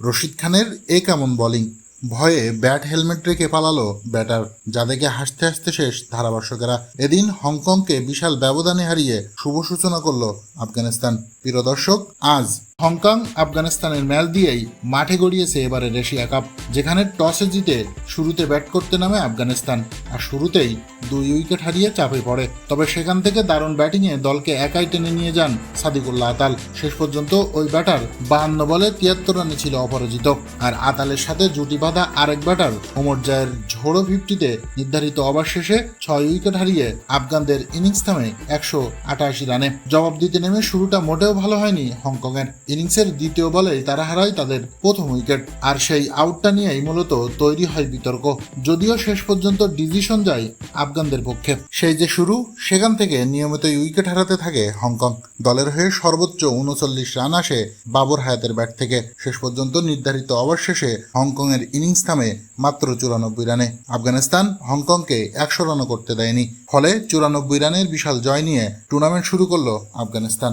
রশিদ খানের এ কেমন বলিং ভয়ে ব্যাট হেলমেট রেখে পালালো ব্যাটার যা দেখে হাসতে হাসতে শেষ ধারাভাষ্যকেরা। এদিন হংকংকে বিশাল ব্যবধানে হারিয়ে শুভ সূচনা করল আফগানিস্তান। প্রিয় দর্শক, আজ হংকং, আফগানিস্তানের ম্যাচ দিয়েই মাঠে গড়িয়েছে এবারের এশিয়া কাপ, যেখানে টসে জিতে শুরুতে ব্যাট করতে নামে আফগানিস্তান, আর শুরুতেই দুই উইকেট হারিয়ে চাপে পড়ে। তবে সেখান থেকে দারুণ ব্যাটিংয়ে দলকে একাই টেনে নিয়ে যান সাদিকুল্লাহ আতাল। শেষ পর্যন্ত ওই ব্যাটার বাহান্ন বলে তিয়াত্তর রানে ছিল অপরাজিত। আর আতালের সাথে জুটি বাঁধা আরেক ব্যাটার ওমর জায়ের ঝোড়ো ফিফটিতে নির্ধারিত ওভার শেষে ছয় উইকেট হারিয়ে আফগানদের ইনিংস থামে একশো আটাশি রানে। জবাব দিতে নেমে শুরুটা মোটেও ভালো হয়নি হংকংয়ের। ইনিংসের দ্বিতীয় বলেই তারা হারায় তাদের প্রথম উইকেট। আর সেই আউটটা নিয়েই মূলত তৈরি হয় বিতর্ক। যদিও শেষ পর্যন্ত ডিসিশন যায় আফগানদের পক্ষে। সেই যে শুরু, সেখান থেকে নিয়মিতই উইকেট হারাতে থাকে হংকং। দলের হয়ে সর্বোচ্চ উনচল্লিশ রান আসে বাবর হায়াতের ব্যাট থেকে। শেষ পর্যন্ত নির্ধারিত ওভার শেষে হংকংয়ের ইনিংস থামে মাত্র চুরানব্বই রানে। আফগানিস্তান হংকংকে একশো রানও করতে দেয়নি। ফলে চুরানব্বই রানের বিশাল জয় নিয়ে টুর্নামেন্ট শুরু করল আফগানিস্তান।